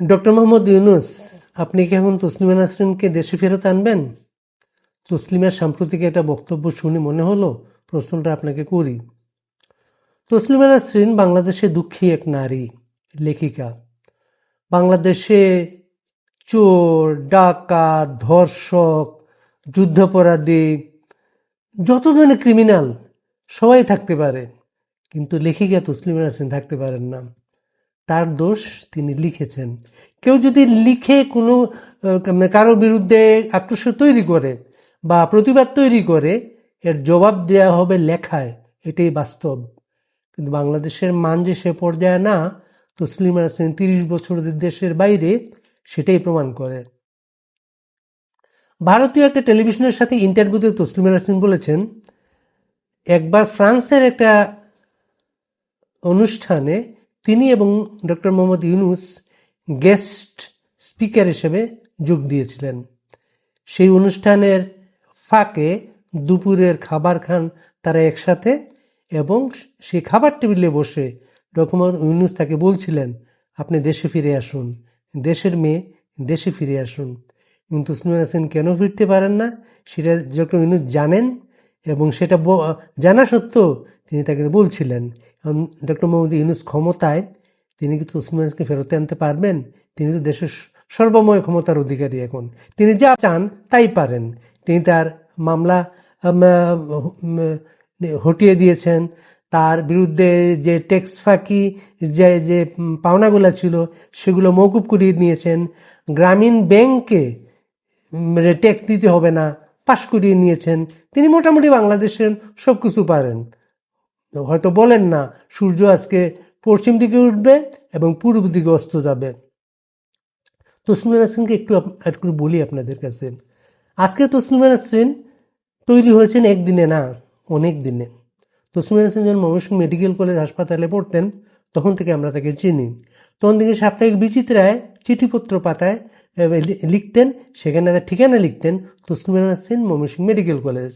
Doctor Mohammad Yunus, আপনি কি এখন তসলিমা নাসরিনকে দেশে ফেরত আনবেন? তসলিমার সাম্প্রতিক একটা বক্তব্য শুনে মনে হলো, প্রশ্নটা আপনাকে করি। তসলিমা নাসরিন বাংলাদেশে দুঃখী এক নারী, লেখিকা। বাংলাদেশে চোর, ডাকাত, ধর্ষক, যুদ্ধাপরাধী, যত ধরনের ক্রিমিনাল সবাই থাকতে পারে, কিন্তু লেখিকা তসলিমা নাসরিন থাকতে পারেন না। তার দোষ তিনি লিখেছেন। কেউ যদি লিখে কোনো কারও বিরুদ্ধে আক্রোশ তৈরি করে বা প্রতিবাদ তৈরি করে, এর জবাব দেওয়া হবে লেখায়। এটাই বাস্তব। কিন্তু বাংলাদেশের মান যে সে পর্যায়ে না, তসলিম আছেন তিরিশ বছর দেশের বাইরে, সেটাই প্রমাণ করে। ভারতীয় একটা টেলিভিশনের সাথে ইন্টারভিউতে তসলিম হাসিন বলেছেন, একবার ফ্রান্সের একটা অনুষ্ঠানে তিনি এবং doctor Mohammad Yunus guest speaker হিসেবে যোগ দিয়েছিলেন। সেই অনুষ্ঠানের ফাঁকে দুপুরের খাবার খান তারা একসাথে এবং সেই খাবার টেবিলে বসে ডক্টর মোহাম্মদ ইউনুস তাকে বলছিলেন, আপনি দেশে ফিরে আসুন। দেশের মেয়ে, দেশে ফিরে আসুন। কিন্তু হাসান কেন ফিরতে পারেন না, সেটা ডক্টর ইউনুস জানেন। এবং সেটা জানা সত্ত্বেও তিনি তাকে বলছিলেন ডক্টর মোহাম্মদ ইউনুস ক্ষমতায়, তিনি কিন্তু তসলিমা হাসানকে ফেরত আনতে পারবেন? তিনি তো দেশের সর্বময় ক্ষমতার অধিকারী এখন। তিনি যা চান তাই পারেন। তিনি তার মামলা হটিয়ে দিয়েছেন। তার বিরুদ্ধে যে ট্যাক্স ফাঁকি, যে যে পাওনাগুলো ছিল, সেগুলো মৌকুব করিয়ে নিয়েছেন। গ্রামীণ ব্যাংকে ট্যাক্স দিতে হবে না। পাশ করিয়ে নিয়েছেন। তিনি মোটামুটি বাংলাদেশের সব কিছু পারেন। হয়তো বলেন না, সূর্য আজকে পশ্চিম দিকে উঠবে এবং পূর্ব দিকে অস্ত যাবে। তসলিমা নাসরিনকে একটু একটু বলি আপনাদের কাছে। আজকে তসলিমা নাসরিন তৈরি হয়েছেন একদিনে না, অনেক দিনে। তসলিমা নাসরিন যখন ময়মনসিংহ মেডিকেল কলেজ হাসপাতালে পড়তেন, তখন থেকে আমরা তাকে চিনি। তখন থেকে সাপ্তাহিক বিচিত্রায় চিঠিপত্র পাতায় লিখতেন, সেখানে তার ঠিকানা লিখতেন, তসলিমা নাসরিন ময়মনসিংহ মেডিকেল কলেজ।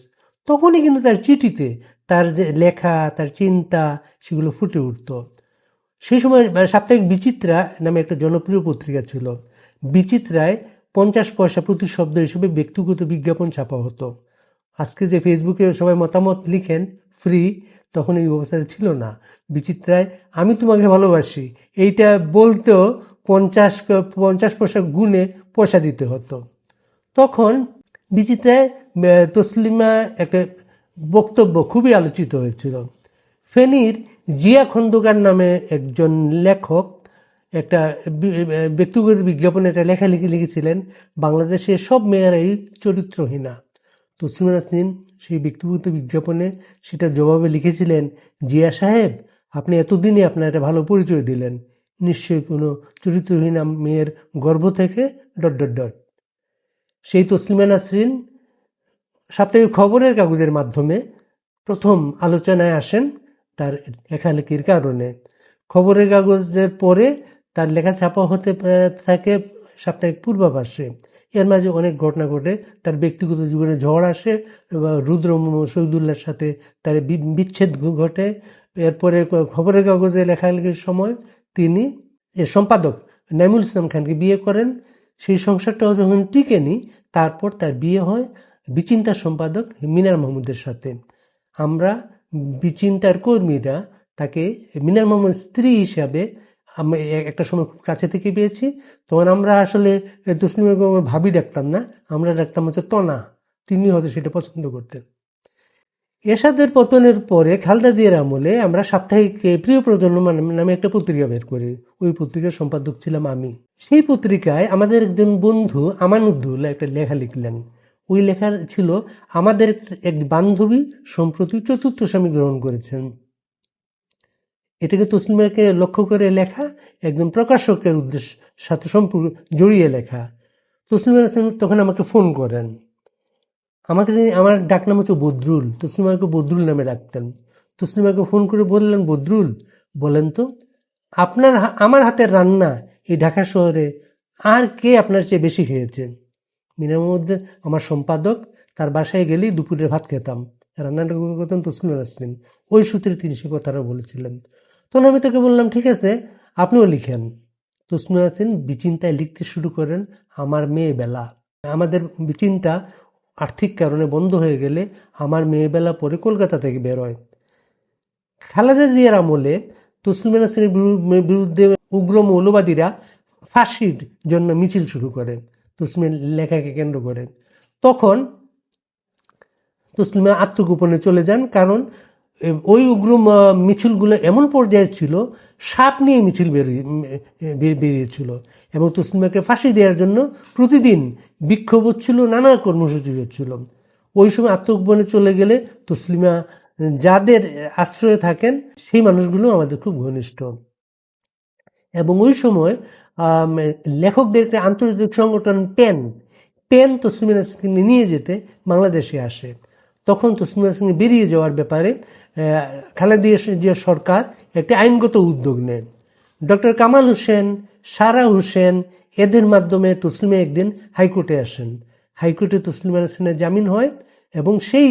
তখনই কিন্তু তার চিঠিতে তার যে লেখা, তার চিন্তা, সেগুলো ফুটে উঠতো। সেই সময় মানে সাপ্তাহিক বিচিত্রা নামে একটা জনপ্রিয় পত্রিকা ছিল। বিচিত্রায় পঞ্চাশ পয়সা প্রতি শব্দ হিসেবে ব্যক্তিগত বিজ্ঞাপন ছাপা হতো। আজকে যে ফেসবুকে সবাই মতামত লিখেন ফ্রি তখন এই ব্যবস্থাটা ছিল না। বিচিত্রায়, আমি তোমাকে ভালোবাসি। এইটা বলতেও পঞ্চাশ পঞ্চাশ পয়সা গুণে পয়সা দিতে হতো। তখন আহ, তসলিমা একটা বক্তব্য খুবই আলোচিত হয়েছিল। ফেনীর জিয়া খন্দকার নামে একজন লেখক একটা ব্যক্তিগত বিজ্ঞাপনে একটা লেখালেখি লিখেছিলেন বাংলাদেশের সব মেয়েরাই চরিত্রহীনা। তসলিমা নাসরিন সেই ব্যক্তিগত বিজ্ঞাপনে সেটা জবাবে লিখেছিলেন জিয়া সাহেব আপনি এতদিনে আপনার একটা ভালো পরিচয় দিলেন। নিশ্চয়ই কোনো চরিত্রহীন মেয়ের গর্ভ থেকে ডট ডট ডট। সেই তসলিমা নাসরিন সাপ্তাহিক খবরের কাগজের মাধ্যমে প্রথম আলোচনায় আসেন তার লেখালেখির কারণে। খবরের কাগজের পরে তার লেখা ছাপা হতে থাকে সাপ্তাহিক পূর্বাভাসে। এর মাঝে অনেক ঘটনা ঘটে, তার ব্যক্তিগত জীবনে ঝড় আসে রুদ্র মোহাম্মদ শহীদুল্লাহর সাথে তার বিচ্ছেদ ঘটে। এরপরে খবরের কাগজে লেখালেখির সময় তিনি সম্পাদক নাইমুল ইসলাম খানকে বিয়ে করেন। সেই সংসারটাও যখন টিকেনি তারপর তার বিয়ে হয় বিচিন্তার সম্পাদক মিনার মাহমুদের সাথে। আমরা বিচিন্তার কর্মীরা তাকে মিনার মাহমুদ স্ত্রী হিসাবে আমি একটা সময় খুব কাছে থেকে পেয়েছি। তখন আমরা আসলে তসলিমা ভাবি ডাকতাম না, আমরা ডাকতাম হচ্ছে তনা। তিনি হয়তো সেটা পছন্দ করতেন। এরশাদের পতনের পরে খালদা জিয়ার আমলে আমরা সাপ্তাহিক প্রিয় প্রজন্ম নামে- একটা পত্রিকা বের করি। ওই পত্রিকার সম্পাদক ছিলাম আমি। সেই পত্রিকায় আমাদের একজন বন্ধু আমানুদ্দুল একটা লেখা লিখলেন। ওই লেখার ছিল, আমাদের এক বান্ধবী সম্প্রতি চতুর্থ স্বামী গ্রহণ করেছেন। এটাকে তসলিমাকে লক্ষ্য করে লেখা, একজন প্রকাশকের উদ্দেশ্য সাথে সম্পূর্ণ জড়িয়ে লেখা। তসলিমা তখন আমাকে ফোন করেন। আমাকে নিয়ে- আমার ডাকনাম হচ্ছে বদরুল। তসলিমাকে বদরুল নামে ডাকতেন। তসলিমাকে ফোন করে বললেন, বদরুল, বলেন তো, আপনার আমার হাতের রান্না এই ঢাকা শহরে আর কে আপনার চেয়ে বেশি খেয়েছেন? মিনার মধ্যে আমার সম্পাদক, তার বাসায় গেলেই দুপুরের ভাত খেতাম। রান্নাটা করতেন তসলিমা নাসরিন ওই সূত্রে তিনি সে কথাটা বলেছিলেন। তখন আমি তাকে বললাম, ঠিক আছে, আপনিও লিখেন। তসলিমা নাসরিন বিচিন্তায় লিখতে শুরু করেন আমার মেয়ে বেলা। আমাদের বিচিন্তা আর্থিক কারণে বন্ধ হয়ে গেলে আমার মেয়ে বেলা পরে কলকাতা থেকে বেরোয় খালেদা জিয়ার আমলে তসলিমা নাসরিনের বিরু- বিরুদ্ধে উগ্র মৌলবাদীরা ফাঁসির জন্য মিছিল শুরু করেন তসলিমের লেখাকে কেন্দ্র করে। তখন তসলিমা আত্মগোপনে চলে যান কারণ ওই উগ্র মিছিলগুলো এমন পর্যায়ে ছিল, সাপ নিয়ে মিছিল বেরিয়ে বেরিয়েছিল এবং তসলিমাকে ফাঁসি দেওয়ার জন্য প্রতিদিন বিক্ষোভ হচ্ছিল নানা কর্মসূচি হচ্ছিল ওই সময় আত্মগোপনে চলে গেলে তসলিমা যাদের আশ্রয়ে থাকেন সেই মানুষগুলো আমাদের খুব ঘনিষ্ঠ। এবং ওই সময় আম, লেখকদের একটা আন্তর্জাতিক সংগঠন পেন পেন তসলিমা নাসরিনকে নিয়ে যেতে বাংলাদেশে আসে। তখন তসলিমা নাসরিন বেরিয়ে যাওয়ার ব্যাপারে আহ, খালেদা জিয়া সরকার একটি আইনগত উদ্যোগ নেন ডক্টর কামাল হোসেন, সারা হোসেন, এদের মাধ্যমে তসলিমা একদিন হাইকোর্টে আসেন। হাইকোর্টে তসলিমা হোসেনের জামিন হয় এবং সেই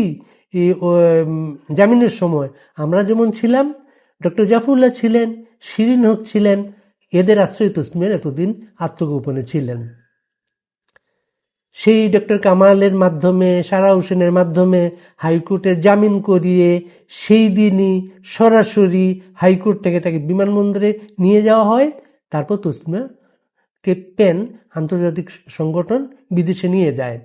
জামিনের সময় আমরা যেমন ছিলাম, ডক্টর জাফরুল্লাহ ছিলেন, শিরিন হক ছিলেন, এদের আশ্রয় তসলিমের এতদিন আত্মগোপনে ছিলেন। সেই ডক্টর কামালের মাধ্যমে, সারা হোসেনের মাধ্যমে হাইকোর্টে জামিন করিয়ে সেই দিনই সরাসরি হাইকোর্ট থেকে তাকে বিমানবন্দরে নিয়ে যাওয়া হয়। তারপর তসলিমাকে পেন আন্তর্জাতিক সংগঠন বিদেশে নিয়ে যায়।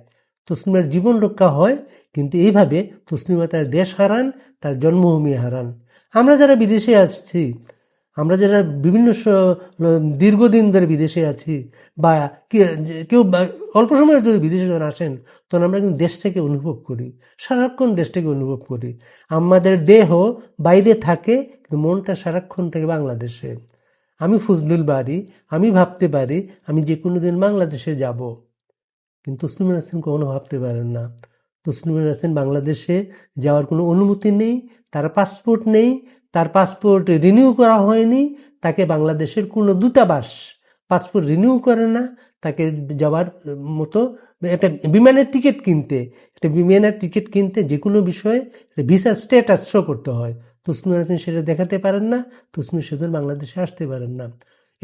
তসলিমার জীবন রক্ষা হয়, কিন্তু এইভাবে তসলিমা তার দেশ হারান, তার জন্মভূমি হারান। আমরা যারা বিদেশে আসছি আমরা যারা বিভিন্ন দীর্ঘদিন ধরে বিদেশে আছি বা কেউ অল্প সময়ের যদি বিদেশে যখন আসেন, তখন আমরা কিন্তু দেশটাকে অনুভব করি, সারাক্ষণ দেশটাকে অনুভব করি। আমাদের দেহ বাইরে থাকে, কিন্তু মনটা সারাক্ষণ থেকে বাংলাদেশে। আমি ফজলুল বাড়ি, আমি ভাবতে পারি আমি যে কোনো দিন বাংলাদেশে যাব। কিন্তু তসলিমা নাসরিন কখনো ভাবতে পারেন না। তসলিমা নাসরিন বাংলাদেশে যাওয়ার কোনো অনুমতি নেই, তার পাসপোর্ট নেই, তার পাসপোর্ট রিনিউ করা হয়নি, তাকে বাংলাদেশের কোনো দূতাবাস পাসপোর্ট রিনিউ করে না, তাকে যাওয়ার মতো একটা বিমানের টিকিট কিনতে, একটা বিমানের টিকিট কিনতে যে কোনো বিষয়ে একটা ভিসা স্ট্যাটাস শো করতে হয়। তসলিমা নাসরিন সেটা দেখাতে পারেন না, তসলিম সেদিন বাংলাদেশে আসতে পারেন না।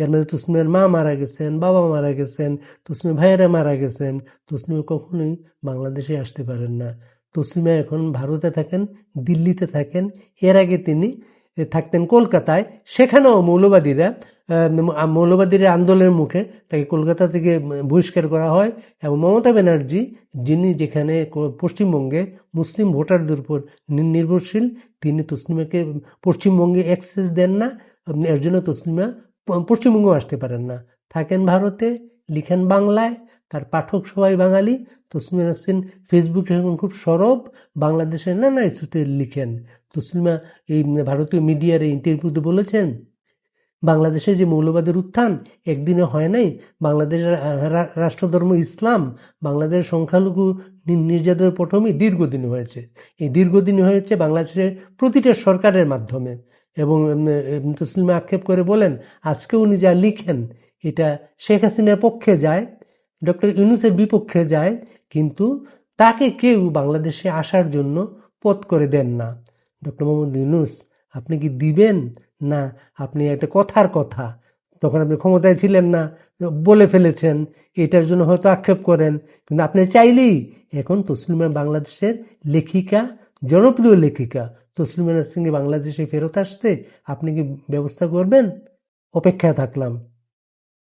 এর মধ্যে তসলিমের মা মারা গেছেন, বাবা মারা গেছেন তসলিমের ভাইয়েরা মারা গেছেন তসলিমা কখনোই বাংলাদেশে আসতে পারেন না। তসলিমা এখন ভারতে থাকেন, দিল্লিতে থাকেন। এর আগে তিনি থাকতেন কলকাতায়। সেখানেও মৌলবাদীরা মৌলবাদীরা আন্দোলনের মুখে তাকে কলকাতা থেকে বহিষ্কার করা হয় এবং মমতা ব্যানার্জি, যিনি যেখানে পশ্চিমবঙ্গে মুসলিম ভোটারদের উপর নির্ভরশীল, তিনি তসলিমাকে, পশ্চিমবঙ্গে অ্যাক্সেস দেন না। এর জন্য তসলিমা প- পশ্চিমবঙ্গেও আসতে পারেন না। থাকেন ভারতে, লিখেন বাংলায়, তার পাঠক সবাই বাঙালি। তসলিমা নাসরিন ফেসবুকে এখন খুব সরব বাংলাদেশের নানা ইস্যুতে লিখেন। তসলিমা এই ভারতীয় মিডিয়ার এই ইন্টারভিউতে বলেছেন, বাংলাদেশে যে মৌলবাদের উত্থান একদিনে হয় নাই বাংলাদেশের রাষ্ট্রধর্ম ইসলাম বাংলাদেশের সংখ্যালঘু নির্যাতনের প্রথমেই দীর্ঘদিন হয়েছে। এই দীর্ঘদিন হয়েছে বাংলাদেশের প্রতিটা সরকারের মাধ্যমে। এবং তসলিমা আক্ষেপ করে বলেন আজকে উনি যা লিখেন, এটা শেখ হাসিনার পক্ষে যায়, ডক্টর ইউনুসের বিপক্ষে যায়, কিন্তু তাকে কেউ বাংলাদেশে আসার জন্য পথ করে দেন না। ডক্টর মোহাম্মদ ইউনুস, আপনি কি দিবেন? না, আপনি একটা কথার কথা। তখন আপনি ক্ষমতায় ছিলেন না, বলে ফেলেছেন, এটার জন্য হয়তো আক্ষেপ করেন, কিন্তু আপনি চাইলেই এখন তসলিমা বাংলাদেশের লেখিকা জনপ্রিয় লেখিকা তসলিমা নাসরিনকে বাংলাদেশে ফেরত আসতে আপনি কি ব্যবস্থা করবেন? অপেক্ষায় থাকলাম।